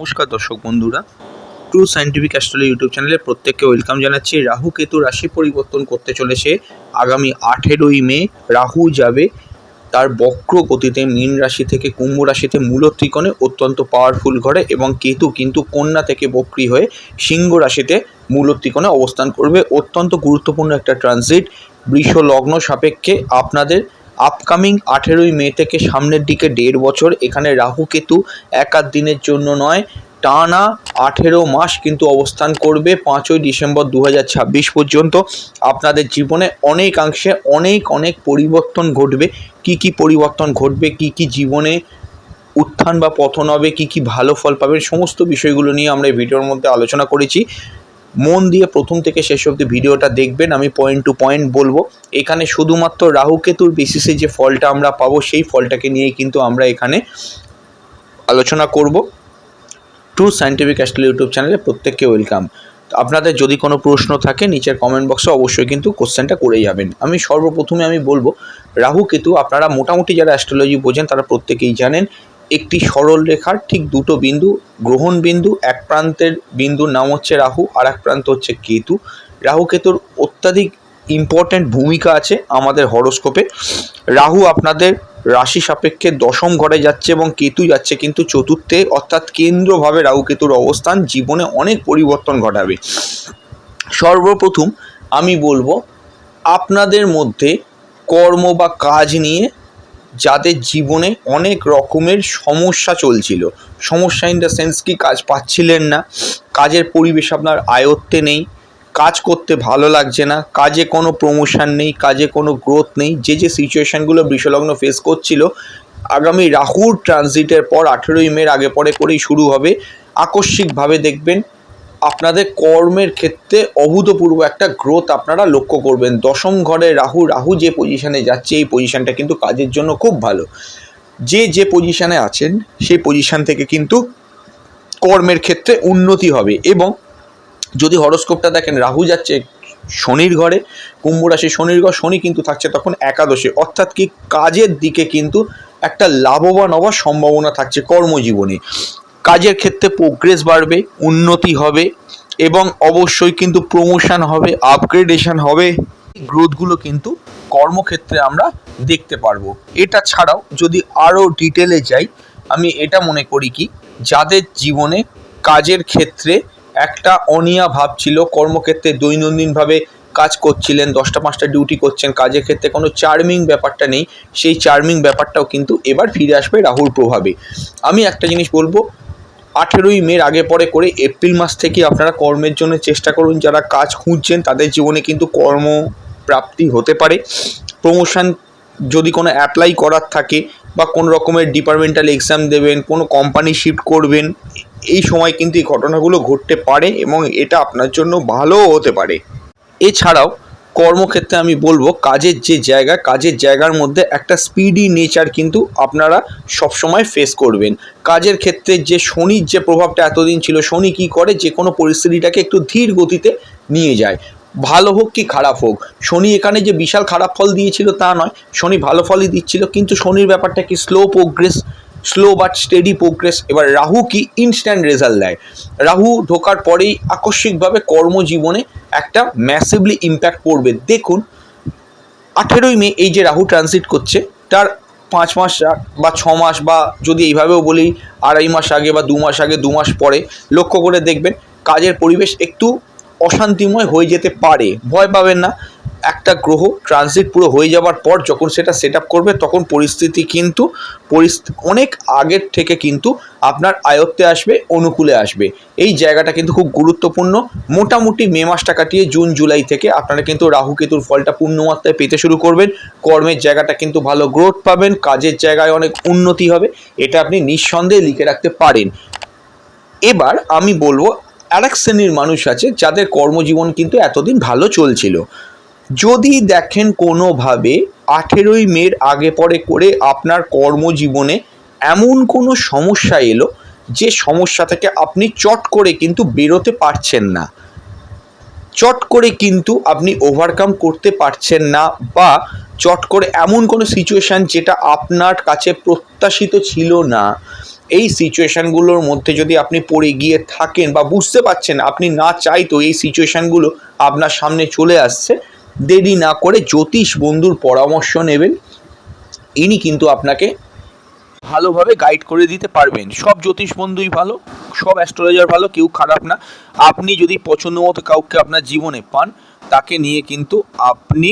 নমস্কার দর্শক বন্ধুরা। ট্রু সায়েন্টিফিক অ্যাস্ট্রোলজি ইউটিউব চ্যানেলে প্রত্যেককে ওয়েলকাম জানাচ্ছি। রাহু কেতু রাশি পরিবর্তন করতে চলেছে আগামী আঠেরোই মে। রাহু যাবে তার বক্র গতিতে মীন রাশি থেকে কুম্ভ রাশিতে মূল ত্রিকোণে অত্যন্ত পাওয়ারফুল ঘরে এবং কেতু কিন্তু কন্যা থেকে বক্রি হয়ে সিংহ রাশিতে মূল ত্রিকোণে অবস্থান করবে। অত্যন্ত গুরুত্বপূর্ণ একটা ট্রানজিট বৃষ লগ্ন সাপেক্ষে আপনাদের আপকামিং আঠেরোই মে থেকে সামনের দিকে দেড় বছর। এখানে রাহু কেতু এক আধ দিনের জন্য নয়, টানা আঠেরো মাস কিন্তু অবস্থান করবে পাঁচই ডিসেম্বর দু হাজার ছাব্বিশ পর্যন্ত। আপনাদের জীবনে অনেকাংশে অনেক অনেক পরিবর্তন ঘটবে। কি কি পরিবর্তন ঘটবে, কি কি জীবনে উত্থান বা পতন হবে, কি কি ভালো ফল পাবেন সমস্ত বিষয়গুলো নিয়ে আমরা এই ভিডিওর মধ্যে আলোচনা করেছি। মন দিয়ে প্রথম থেকে শেষ অবধি ভিডিওটা দেখবেন, আমি পয়েন্ট টু পয়েন্ট বলব। এখানে শুধুমাত্র রাহু কেতুর বেসিসে যে ফলটা আমরা পাবো, সেই ফলটাকে নিয়েই কিন্তু আমরা এখানে আলোচনা করব। ট্রু সায়েন্টিফিক অ্যাস্ট্রোলজি ইউটিউব চ্যানেলে প্রত্যেককে ওয়েলকাম আপনাদের যদি কোনো প্রশ্ন থাকে, নিচের কমেন্ট বক্সে অবশ্যই কিন্তু কোশ্চেনটা করে যাবেন। আমি সর্বপ্রথমে আমি বলব, রাহু কেতু, আপনারা মোটামুটি যারা অ্যাস্ট্রোলজি বোঝেন, তারা প্রত্যেকেই জানেন একটি সরল রেখার ঠিক দুটো বিন্দু, গ্রহণ বিন্দু, এক প্রান্তের বিন্দুর নাম হচ্ছে রাহু, আর এক প্রান্ত হচ্ছে কেতু। রাহু কেতুর অত্যাধিক ইম্পর্ট্যান্ট ভূমিকা আছে আমাদের হরোস্কোপে। রাহু আপনাদের রাশি সাপেক্ষে দশম ঘরে যাচ্ছে এবং কেতু যাচ্ছে কিন্তু চতুর্থে, অর্থাৎ কেন্দ্রভাবে রাহু কেতুর অবস্থান জীবনে অনেক পরিবর্তন ঘটাবে। সর্বপ্রথম আমি বলব, আপনাদের মধ্যে কর্ম বা কাজ নিয়ে যাদের জীবনে অনেক রকমের সমস্যা চলছিল। সমস্যা ইন দ্য সেন্স কি কাজ পাচ্ছিলেন না, কাজের পরিবেশ আপনার আয়ত্তে নেই, কাজ করতে ভালো লাগছে না, কাজে কোনো প্রমোশন নেই, কাজে কোনো গ্রোথ নেই, যে যে সিচুয়েশানগুলো বৃষলগ্ন ফেস করছিল, আগামী রাহুর ট্রানজিটের পর আঠেরোই মের আগে পরে করেই শুরু হবে। আকস্মিকভাবে দেখবেন আপনাদের কর্মের ক্ষেত্রে অভূতপূর্ব একটা গ্রোথ আপনারা লক্ষ্য করবেন। দশম ঘরে রাহু রাহু যে পজিশানে যাচ্ছে, এই পজিশানটা কিন্তু কাজের জন্য খুব ভালো। যে যে পজিশানে আছেন, সেই পজিশান থেকে কিন্তু কর্মের ক্ষেত্রে উন্নতি হবে এবং যদি হরস্কোপটা দেখেন, রাহু যাচ্ছে শনির ঘরে, কুম্ভ রাশি শনির ঘর, শনি কিন্তু থাকছে তখন একাদশে। অর্থাৎ কি কাজের দিকে কিন্তু একটা লাভবান হওয়ার সম্ভাবনা থাকছে কর্মজীবনে। কাজের ক্ষেত্রে প্রোগ্রেস বাড়বে, উন্নতি হবে এবং অবশ্যই কিন্তু প্রমোশন হবে আপগ্রেডেশন হবে। গ্রোথগুলো কিন্তু কর্মক্ষেত্রে আমরা দেখতে পারব। এটা ছাড়াও যদি আরও ডিটেলে যাই, আমি এটা মনে করি কি, যাদের জীবনে কাজের ক্ষেত্রে একটা অনিয়া ভাব ছিল, কর্মক্ষেত্রে দৈনন্দিনভাবে কাজ করছিলেন, দশটা, পাঁচটা ডিউটি করছেন, কাজের ক্ষেত্রে কোনো চার্মিং ব্যাপারটা নেই, সেই চার্মিং ব্যাপারটাও কিন্তু এবার ফিরে আসবে রাহুর প্রভাবে। আমি একটা জিনিস বলব আঠেরোই মের আগে পরে করে এপ্রিল মাস থেকে আপনারা কর্মের জন্য চেষ্টা করুন, যারা কাজ খুঁজছেন তাদের জীবনে কিন্তু কর্মপ্রাপ্তি হতে পারে। প্রমোশন যদি কোনো অ্যাপ্লাই করার থাকে বা কোনো রকমের ডিপার্টমেন্টাল এক্সাম দেবেন, কোনো কোম্পানি শিফট করবেন, এই সময় কিন্তু এই ঘটনাগুলো ঘটতে পারে এবং এটা আপনার জন্য ভালোও হতে পারে। এছাড়াও কর্মক্ষেত্রে আমি বলব, কাজের যে জায়গা, কাজের জায়গার মধ্যে একটা স্পিডি নেচার কিন্তু আপনারা সবসময় ফেস করবেন। কাজের ক্ষেত্রে যে শনির যে প্রভাবটা এতদিন ছিল, শনি কী করে? যে কোনো পরিস্থিতিটাকে একটু ধীর গতিতে নিয়ে যায়। ভালো হোক কি খারাপ হোক, শনি এখানে যে বিশাল খারাপ ফল দিয়েছিল তা নয়। শনি ভালো ফলই দিচ্ছিল, কিন্তু শনির ব্যাপারটা কি slow progress slow but steady progress এবার রাহু কি ইনস্ট্যান্ট রেজাল্ট দেয়? রাহু ঢোকার পরেই আকস্মিকভাবে কর্মজীবনে একটা ম্যাসিভলি ইম্প্যাক্ট পড়বে। দেখুন, আঠেরোই মে এই যে রাহু ট্রানজিট করছে, তার পাঁচ মাস বা ছ মাস বা যদি এইভাবেও বলি, আড়াই মাস আগে বা দু মাস আগে, দু মাস পরে, লক্ষ্য করে দেখবেন, কাজের পরিবেশ একটু অশান্তিময় হয়ে যেতে পারে। ভয় পাবেন না। একটা গ্রহ ট্রানজিট পুরো হয়ে যাওয়ার পর যখন সেটা সেট করবে, তখন পরিস্থিতি কিন্তু অনেক আগের থেকে কিন্তু আপনার আয়ত্তে আসবে, অনুকূলে আসবে। এই জায়গাটা কিন্তু খুব গুরুত্বপূর্ণ। মোটামুটি মে মাসটা কাটিয়ে জুন, জুলাই থেকে আপনারা কিন্তু রাহু কেতুর ফলটা পূর্ণমাত্রায় পেতে শুরু করবেন। কর্মের জায়গাটা কিন্তু ভালো গ্রোথ পাবেন, কাজের জায়গায় অনেক উন্নতি হবে, এটা আপনি নিঃসন্দেহে লিখে রাখতে পারেন। এবার আমি বলব আরেক শ্রেণির মানুষ আছে, যাদের কর্মজীবন কিন্তু এতদিন ভালো চলছিল। যদি দেখেন কোনোভাবে আঠেরোই মের আগে পরে করে আপনার কর্মজীবনে এমন কোনো সমস্যা এলো, যে সমস্যা থেকে আপনি চট করে কিন্তু বেরোতে পারছেন না। চট করে কিন্তু আপনি ওভারকাম করতে পারছেন না বা চট করে এমন কোনো সিচুয়েশান যেটা আপনার কাছে প্রত্যাশিত ছিল না এই সিচুয়েশানগুলোর মধ্যে যদি আপনি পড়ে গিয়ে থাকেন বা বুঝতে পারছেন আপনি না চাইতো এই সিচুয়েশানগুলো আপনার সামনে চলে আসছে, দেরি না করে জ্যোতিষ বন্ধুর পরামর্শ নেবেন। ইনি কিন্তু আপনাকে ভালোভাবে গাইড করে দিতে পারবেন। সব জ্যোতিষ বন্ধুই ভালো, সব অ্যাস্ট্রোলজার ভালো, কেউ খারাপ না। আপনি যদি পছন্দ মতো কাউকে আপনার জীবনে পান, তাকে নিয়ে কিন্তু আপনি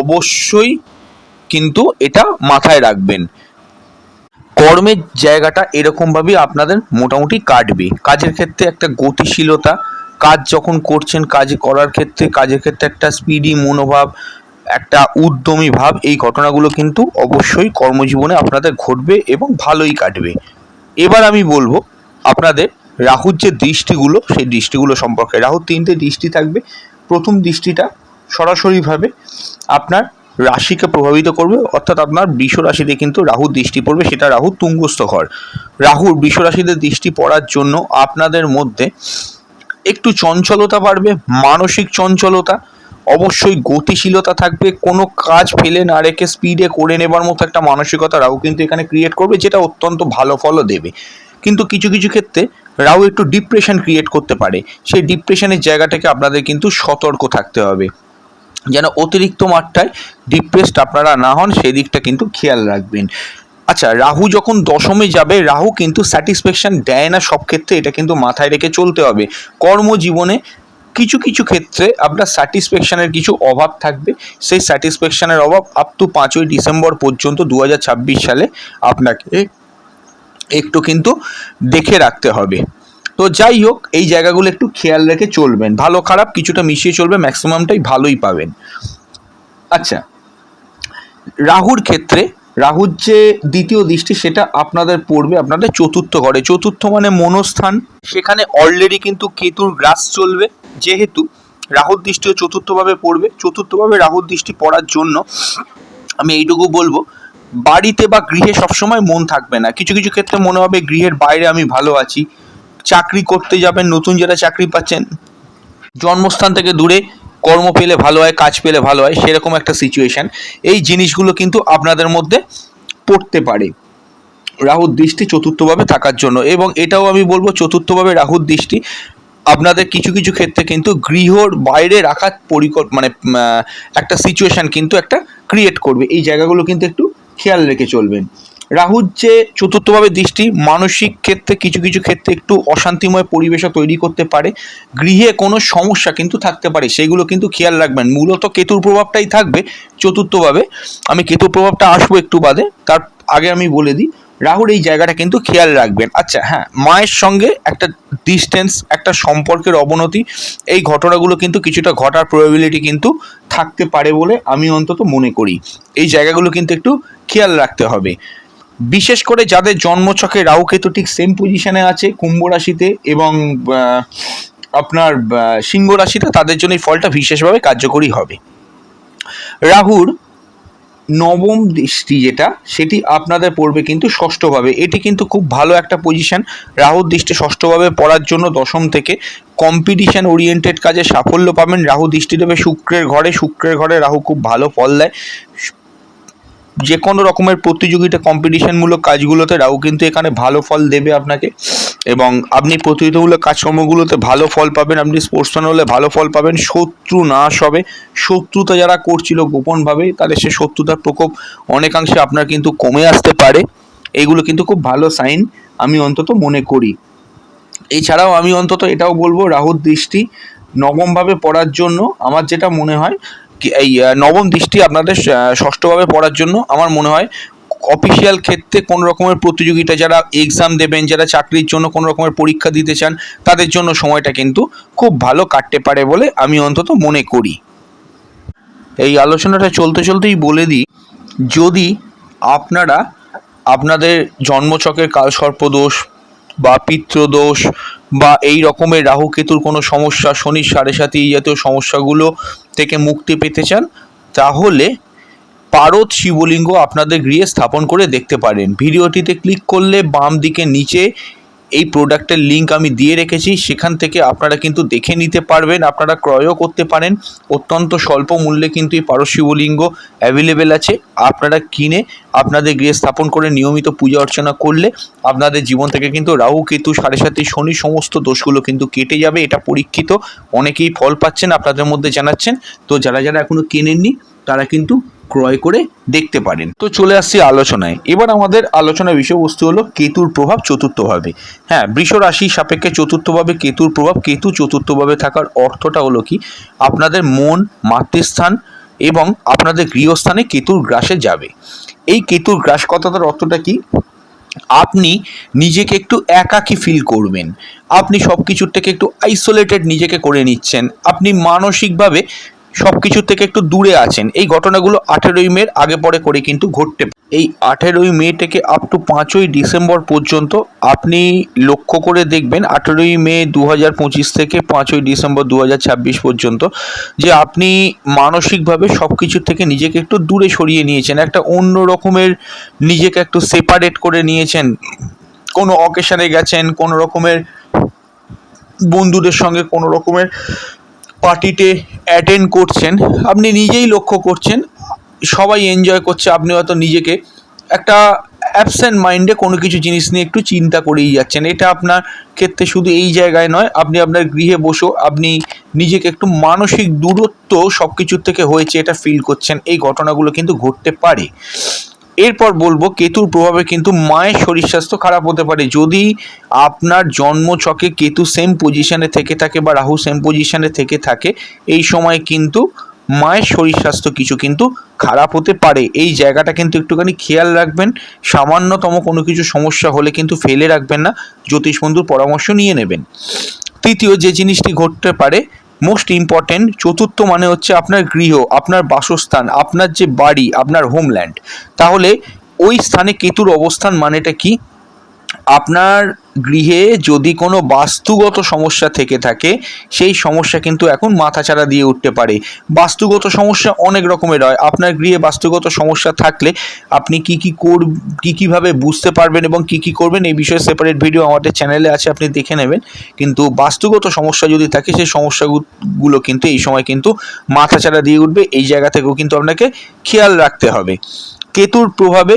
অবশ্যই কিন্তু এটা মাথায় রাখবেন। কর্মের জায়গাটা এরকমভাবেই আপনাদের মোটামুটি কাটবে। কাজের ক্ষেত্রে একটা গতিশীলতা, কাজ যখন করছেন কাজ করার ক্ষেত্রে, কাজের ক্ষেত্রে একটা স্পিডি, মনোভাব, একটা উদ্যমী ভাব, এই ঘটনাগুলো কিন্তু অবশ্যই কর্মজীবনে আপনাদের ঘটবে এবং ভালোই কাটবে। এবার আমি বলব আপনাদের রাহুর যে দৃষ্টিগুলো, সেই দৃষ্টিগুলো সম্পর্কে। রাহুর তিনটে দৃষ্টি থাকবে। প্রথম দৃষ্টিটা সরাসরিভাবে আপনার রাশিকে প্রভাবিত করবে, অর্থাৎ আপনার বৃষ রাশিতে কিন্তু রাহুর দৃষ্টি পড়বে, সেটা রাহুর তুঙ্গস্থ ঘর। রাহুর বৃষ রাশিতে দৃষ্টি পড়ার জন্য আপনাদের মধ্যে একটু চঞ্চলতা বাড়বে, মানসিক চঞ্চলতা, অবশ্যই গতিশীলতা থাকবে, কোনো কাজ ফেলে না রেখে স্পিডে করে নেবার মতো একটা মানসিকতা রাহু কিন্তু এখানে ক্রিয়েট করবে, যেটা অত্যন্ত ভালো ফলও দেবে। কিন্তু কিছু কিছু ক্ষেত্রে রাহু একটু ডিপ্রেশন ক্রিয়েট করতে পারে। সেই ডিপ্রেশনের জায়গাটাকে আপনাদের কিন্তু সতর্ক থাকতে হবে। যেন অতিরিক্ত মাত্রায় ডিপ্রেসড আপনারা না হন, সেই দিকটা কিন্তু খেয়াল রাখবেন। আচ্ছা রাহু যখন দশমে যাবে, রাহু কিন্তু স্যাটিসফ্যাকশন দেয় না সব ক্ষেত্রে, এটা কিন্তু মাথায় রেখে চলতে হবে। কর্মজীবনে কিছু কিছু ক্ষেত্রে আপনার স্যাটিসফ্যাকশানের কিছু অভাব থাকবে। সেই স্যাটিসফ্যাকশানের অভাব আপ টু পাঁচই ডিসেম্বর পর্যন্ত দু হাজার ছাব্বিশ সালে আপনাকে একটু কিন্তু দেখে রাখতে হবে। তো যাই হোক, এই জায়গাগুলো একটু খেয়াল রেখে চলবেন। ভালো খারাপ কিছুটা মিশিয়ে চলবে ম্যাক্সিমামটাই ভালোই পাবেন। আচ্ছা রাহুর ক্ষেত্রে, রাহুর যে দ্বিতীয় দৃষ্টি, সেটা আপনাদের পড়বে আপনাদের চতুর্থ ঘরে। চতুর্থ মানে মনস্থান। সেখানে অলরেডি কিন্তু কেতুর গ্রাস চলবে। যেহেতু রাহুর দৃষ্টিও চতুর্থভাবে পড়বে, চতুর্থভাবে রাহুর দৃষ্টি পড়ার জন্য আমি এইটুকু বলব, বাড়িতে বা গৃহে সবসময় মন থাকবে না। কিছু কিছু ক্ষেত্রে মনে হবে গৃহের বাইরে আমি ভালো আছি। চাকরি করতে যাবেন, নতুন যারা চাকরি পাচ্ছেন। জন্মস্থান থেকে দূরে, কর্ম পেলে ভালো হয়, কাজ পেলে ভালো হয়, সেরকম একটা সিচুয়েশান এই জিনিসগুলো কিন্তু আপনাদের মধ্যে পড়তে পারে। রাহুর দৃষ্টি চতুর্থভাবে থাকার জন্য। এবং এটাও আমি বলব, চতুর্থভাবে রাহুর দৃষ্টি আপনাদের কিছু কিছু ক্ষেত্রে কিন্তু গৃহর বাইরে রাখার পরিকল্প মানে একটা সিচুয়েশান কিন্তু একটা ক্রিয়েট করবে। এই জায়গাগুলো কিন্তু একটু খেয়াল রেখে চলবেন। রাহুর যে চতুর্থভাবে দৃষ্টি, মানসিক ক্ষেত্রে, কিছু কিছু ক্ষেত্রে একটু অশান্তিময় পরিবেশও তৈরি করতে পারে। গৃহে কোনো সমস্যা কিন্তু থাকতে পারে, সেগুলো কিন্তু খেয়াল রাখবেন। মূলত কেতুর প্রভাবটাই থাকবে চতুর্থভাবে। আমি কেতুর প্রভাবটা আসব একটু বাদে, তার আগে আমি বলে দিই, রাহুর এই জায়গাটা কিন্তু খেয়াল রাখবেন। আচ্ছা হ্যাঁ মায়ের সঙ্গে একটা ডিস্টেন্স একটা সম্পর্কের অবনতি, এই ঘটনাগুলো কিন্তু কিছুটা ঘটার প্রবাবিলিটি কিন্তু থাকতে পারে বলে আমি অন্তত মনে করি। এই জায়গাগুলো কিন্তু একটু খেয়াল রাখতে হবে। বিশেষ করে যাদের জন্মছকে রাহু কেতু ঠিক সেম পজিশনে আছে, কুম্ভ রাশিতে এবং আপনার সিংহ রাশিতে, তাদের জন্য এই ফলটা বিশেষভাবে কার্যকরী হবে। রাহুর নবম দৃষ্টি যেটা, সেটি আপনাদের পড়বে কিন্তু ষষ্ঠভাবে। এটি কিন্তু খুব ভালো একটা পজিশন রাহুর দৃষ্টি ষষ্ঠভাবে পড়ার জন্য দশম থেকে কম্পিটিশান ওরিয়েন্টেড কাজে সাফল্য পাবেন। রাহু দৃষ্টি দেবে শুক্রের ঘরে শুক্রের ঘরে রাহু খুব ভালো ফল দেয়। যে কোনো রকমের প্রতিযোগিতা কম্পিটিশনমূলক কাজগুলোতে রাহু কিন্তু এখানে ভালো ফল দেবে আপনাকে। এবং আপনি প্রতিযোগিতামূলক কাজকর্মগুলোতে ভালো ফল পাবেন, আপনি স্পোর্টসম্যান হলে ভালো ফল পাবেন। শত্রু নাশ হবে শত্রুতা যারা করছিল গোপনভাবে, তাদের সে শত্রুতার প্রকোপ অনেকাংশে আপনার কিন্তু কমে আসতে পারে। এগুলো কিন্তু খুব ভালো সাইন আমি অন্তত মনে করি। এছাড়াও আমি অন্তত এটাও বলব, রাহুর দৃষ্টি নবমভাবে পড়ার জন্য আমার যেটা মনে হয় এই নবম দৃষ্টি আপনাদের ষষ্ঠভাবে পড়ার জন্য আমার মনে হয় অফিসিয়াল ক্ষেত্রে কোনো রকমের প্রতিযোগিতা যারা এক্সাম দেবেন, যারা চাকরির জন্য কোনো রকমের পরীক্ষা দিতে চান, তাদের জন্য সময়টা কিন্তু খুব ভালো কাটতে পারে বলে আমি অন্তত মনে করি। এই আলোচনাটা চলতে চলতেই বলে দিই, যদি আপনারা আপনাদের জন্মছকের কালসর্পদোষ বা পিত্রদোষ বা এই রকমের রাহু কেতুর কোনো সমস্যা শনির সাড়ে সাথে এই জাতীয় সমস্যাগুলো থেকে মুক্তি পেতে চান, তাহলে পারদ শিবলিঙ্গ আপনাদের গৃহে স্থাপন করে দেখতে পারেন। ভিডিওটিতে ক্লিক করলে বাম দিকে নিচে এই প্রোডাক্টের লিঙ্ক আমি দিয়ে রেখেছি, সেখান থেকে আপনারা কিন্তু দেখে নিতে পারবেন, আপনারা ক্রয়ও করতে পারেন। অত্যন্ত স্বল্প মূল্যে কিন্তু এই পারশিবলিঙ্গ অ্যাভেলেবেল আছে। আপনারা কিনে আপনাদের গৃহে স্থাপন করে নিয়মিত পূজা অর্চনা করলে আপনাদের জীবন থেকে কিন্তু রাহু, কেতু, সাড়ে সাথে শনি সমস্ত দোষগুলো কিন্তু কেটে যাবে, এটা পরীক্ষিত। অনেকেই ফল পাচ্ছেন, আপনাদের মধ্যে জানাচ্ছেন। তো যারা যারা এখনও কেনেননি, তারা কিন্তু ক্রয় করে দেখতে পারেন। তো চলে আসছি আলোচনায়। এবার আমাদের আলোচনার বিষয়বস্তু হলো কেতুর প্রভাব চতুর্থভাবে। হ্যাঁ বৃষ রাশি সাপেক্ষে চতুর্থভাবে কেতুর প্রভাব, কেতু চতুর্থভাবে থাকার অর্থটা হলো কি? আপনাদের মন, মাতৃস্থান এবং আপনাদের গৃহস্থানে কেতুর গ্রাসে যাবে। এই কেতুর গ্রাস কথাটার অর্থটা কি? আপনি নিজেকে একটু একাকী ফিল করবেন। আপনি সব কিছুর থেকে একটু আইসোলেটেড নিজেকে করে নিচ্ছেন। আপনি মানসিকভাবে সব কিছুর থেকে একটু দূরে আছেন এই ঘটনাগুলো আঠেরোই মের আগে পরে করে কিন্তু ঘটতে। এই আঠেরোই মে থেকে আপ টু পাঁচই ডিসেম্বর পর্যন্ত আপনি লক্ষ্য করে দেখবেন আঠেরোই মে দু হাজার পঁচিশ থেকে পাঁচই ডিসেম্বর দু হাজার ছাব্বিশ পর্যন্ত যে আপনি মানসিকভাবে সব কিছুর থেকে নিজেকে একটু দূরে সরিয়ে নিয়েছেন, একটা অন্য রকমের নিজেকে একটু সেপারেট করে নিয়েছেন কোনো অকেশনে গেছেন, কোনো রকমের বন্ধুদের সঙ্গে কোনো রকমের পার্টিতে অ্যাটেন্ড করছেন, আপনি নিজেই লক্ষ্য করছেন, সবাই এনজয় করছে, আপনি হয়তো নিজেকে। একটা অ্যাবসেন্ট মাইন্ডে কোনো কিছু জিনিস নিয়ে একটু চিন্তা করেই যাচ্ছেন। এটা আপনার ক্ষেত্রে শুধু এই জায়গায় নয়, আপনি আপনার গৃহে বসেও আপনি নিজেকে একটু মানসিক দূরত্ব সব কিছুর থেকে হয়েছে এটা ফিল করছেন। এই ঘটনাগুলো কিন্তু ঘটতে পারে। এরপর বলব কেতুর প্রভাবে কিন্তু মায়ের শরীর স্বাস্থ্য খারাপ হতে পারে। যদি আপনার জন্মছকে কেতু সেম পজিশনে থেকে থাকে বা রাহু সেম পজিশনে থেকে থাকে, এই সময় কিন্তু মায়ের শরীর স্বাস্থ্য কিছু কিন্তু খারাপ হতে পারে। এই জায়গাটা কিন্তু একটুখানি খেয়াল রাখবেন। সামান্যতম কোনো কিছু সমস্যা হলে কিন্তু ফেলে রাখবেন না। জ্যোতিষ বন্ধুর পরামর্শ নিয়ে নেবেন। তৃতীয় যে জিনিসটি ঘটতে পারে মোস্ট ইম্পর্টেন্ট চতুর্থ মানে হচ্ছে আপনার গৃহ, আপনার বাসস্থান, আপনার যে বাড়ি, আপনার হোমল্যান্ড তাহলে ওই স্থানে কেতুর অবস্থান মানেটা কি? আপনার গৃহে যদি কোনো বাস্তুগত সমস্যা থেকে থাকে, সেই সমস্যা কিন্তু এখন মাথাচাড়া দিয়ে উঠতে পারে। বাস্তুগত সমস্যা অনেক রকমের হয়। আপনার গৃহে বাস্তুগত সমস্যা থাকলে আপনি কি কি কর, কী কীভাবে বুঝতে পারবেন এবং কি কি করবেন, এই বিষয়ে সেপারেট ভিডিও আমাদের চ্যানেলে আছে, আপনি দেখে নেবেন। কিন্তু বাস্তুগত সমস্যা যদি থাকে, সেই সমস্যাগুলো কিন্তু এই সময় কিন্তু মাথাচাড়া দিয়ে উঠবে। এই জায়গা থেকেও কিন্তু আপনাকে খেয়াল রাখতে হবে। কেতুর প্রভাবে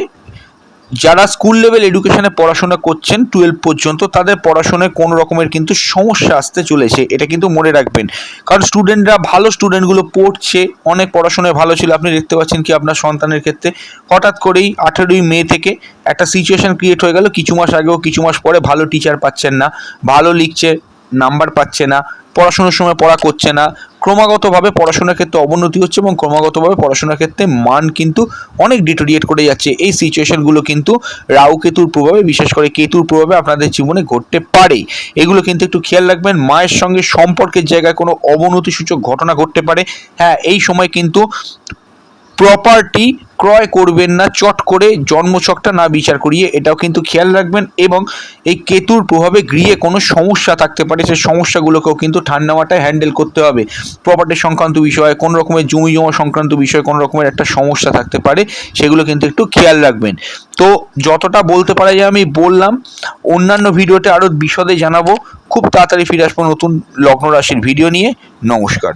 যারা স্কুল লেভেল এডুকেশনে পড়াশোনা করছেন টুয়েলভ পর্যন্ত, তাদের পড়াশোনায় কোনো রকমের কিন্তু সমস্যা আসতে চলেছে, এটা কিন্তু মনে রাখবেন। কারণ স্টুডেন্টরা ভালো স্টুডেন্টগুলো পড়ছে, অনেক পড়াশোনায় ভালো ছিল। আপনি দেখতে পাচ্ছেন কি আপনার সন্তানের ক্ষেত্রে, হঠাৎ করেই আঠেরোই মে থেকে একটা সিচুয়েশন ক্রিয়েট হয়ে গেল। কিছু মাস আগেও, কিছু মাস পরে ভালো টিচার পাচ্ছেন না, ভালো লিখছে নাম্বার পাচ্ছে না, পড়াশোনার সময় পড়া করছে না, ক্রমাগতভাবে পড়াশোনার ক্ষেত্রে অবনতি হচ্ছে এবং ক্রমাগতভাবে পড়াশোনার ক্ষেত্রে মান কিন্তু অনেক ডিটোরিয়েট করে যাচ্ছে। এই সিচুয়েশনগুলো কিন্তু রাহু কেতুর প্রভাবে, বিশেষ করে কেতুর প্রভাবে আপনাদের জীবনে ঘটতে পারে। এগুলো কিন্তু একটু খেয়াল রাখবেন, মায়ের সঙ্গে সম্পর্কের জায়গায় কোনো অবনতিসূচক ঘটনা ঘটতে পারে। হ্যাঁ এই সময় কিন্তু প্রপার্টি ক্রয় করবেন না, চট করে জন্মছকটা না বিচার করিয়ে, এটাও কিন্তু খেয়াল রাখবেন এবং এই কেতুর প্রভাবে গৃহে কোনো সমস্যা থাকতে পারে, সেই সমস্যাগুলোকেও কিন্তু ঠান্ডা মাথায় হ্যান্ডেল করতে হবে। প্রপার্টি সংক্রান্ত বিষয়ে, কোনো রকমের জমি জমা সংক্রান্ত বিষয়ে কোনো রকমের একটা সমস্যা থাকতে পারে, সেগুলো কিন্তু একটু খেয়াল রাখবেন। তো যতটা বলতে পারা যায় আমি বললাম, অন্যান্য ভিডিওতে আরও বিশদে জানাব। খুব তাড়াতাড়ি ফিরে আসব নতুন লগ্ন রাশির ভিডিও নিয়ে। নমস্কার।